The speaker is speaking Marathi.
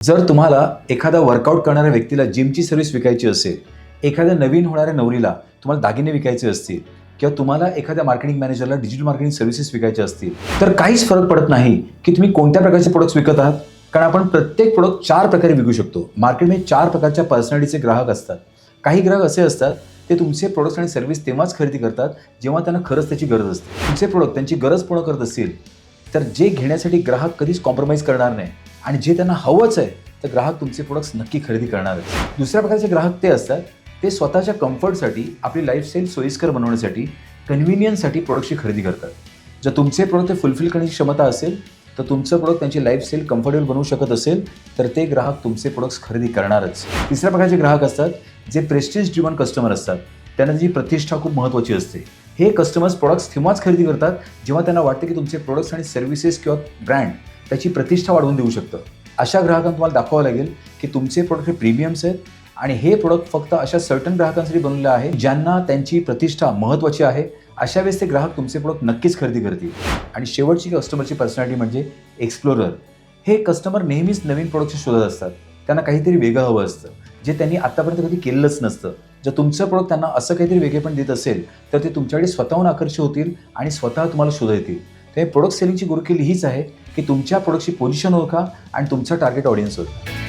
जर तुम्हाला एखादा वर्कआउट करणाऱ्या व्यक्तीला जिमची सर्व्हिस विकायची असेल एखाद्या नवीन होणाऱ्या नवरीला तुम्हाला दागिने विकायचे असतील किंवा तुम्हाला एखाद्या मार्केटिंग मॅनेजरला डिजिटल मार्केटिंग सर्व्हिसेस विकायचे असतील तर काहीच फरक पडत नाही की तुम्ही कोणत्या प्रकारचे प्रोडक्ट्स विकत आहात. कारण आपण प्रत्येक प्रोडक्ट चार प्रकारे विकू शकतो. मार्केटमध्ये चार प्रकारच्या पर्सनॅलिटीचे ग्राहक असतात. काही ग्राहक असे असतात ते तुमचे प्रोडक्ट्स आणि सर्व्हिस तेव्हाच खरेदी करतात जेव्हा त्यांना खरंच त्याची गरज असते. तुमचे प्रोडक्ट त्यांची गरज पूर्ण करत असतील तर जे घेण्यासाठी ग्राहक कधीच कॉम्प्रोमाइज करणार नाही. आणि जे त्यांना हवंच आहे तर ग्राहक तुमचे प्रोडक्ट्स नक्की खरेदी करणारच दुसऱ्या प्रकारचे ग्राहक ते असतात ते स्वतःच्या कम्फर्टसाठी आपली लाईफस्टाईल सोयीस्कर बनवण्यासाठी कन्व्हिनियन्ससाठी प्रोडक्टची खरेदी करतात. जर तुमचे प्रोडक्ट ते फुलफिल करण्याची क्षमता असेल तर तुमचं प्रोडक्ट त्यांची लाईफस्टाईल कम्फर्टेबल बनवू शकत असेल तर ते ग्राहक तुमचे प्रोडक्ट्स खरेदी करणारच. तिसऱ्या प्रकारचे ग्राहक असतात जे प्रेस्टिज ड्रिवन कस्टमर असतात. त्यांना त्याची प्रतिष्ठा खूप महत्त्वाची असते. हे कस्टमर्स प्रोडक्ट्स तेव्हाच खरेदी करतात जेव्हा त्यांना वाटते की तुमचे प्रोडक्ट्स आणि सर्व्हिसेस किंवा ब्रँड त्याची प्रतिष्ठा वाढवून देऊ शकतं. अशा ग्राहकांना तुम्हाला दाखवावं लागेल की तुमचे प्रोडक्ट हे प्रीमियम्स आहेत आणि हे प्रोडक्ट फक्त अशा सर्टन ग्राहकांसाठी बनवले आहे ज्यांना त्यांची प्रतिष्ठा महत्त्वाची आहे. अशा वेळेस ते ग्राहक तुमचे प्रोडक्ट नक्कीच खरेदी करतील. आणि शेवटची कस्टमरची पर्सनॅलिटी म्हणजे एक्सप्लोरर हे कस्टमर नेहमीच नवीन प्रोडक्टचे शोधत असतात. त्यांना काहीतरी वेगळं हवं असतं. जे त्यांनी आत्तापर्यंत कधी केलेलंच नसतं. जर तुमचं प्रोडक्ट त्यांना असं काहीतरी वेगळेपण देत असेल तर ते तुमच्याकडे स्वतःहून आकर्षित होतील आणि स्वतः तुम्हाला शोध तर हे प्रोडक्ट सेलिंगची गुरुकिल्ली हीच आहे की तुमच्या प्रोडक्टची पोझिशन ओळखा आणि तुमचा टार्गेट ऑडियन्स ओळखा.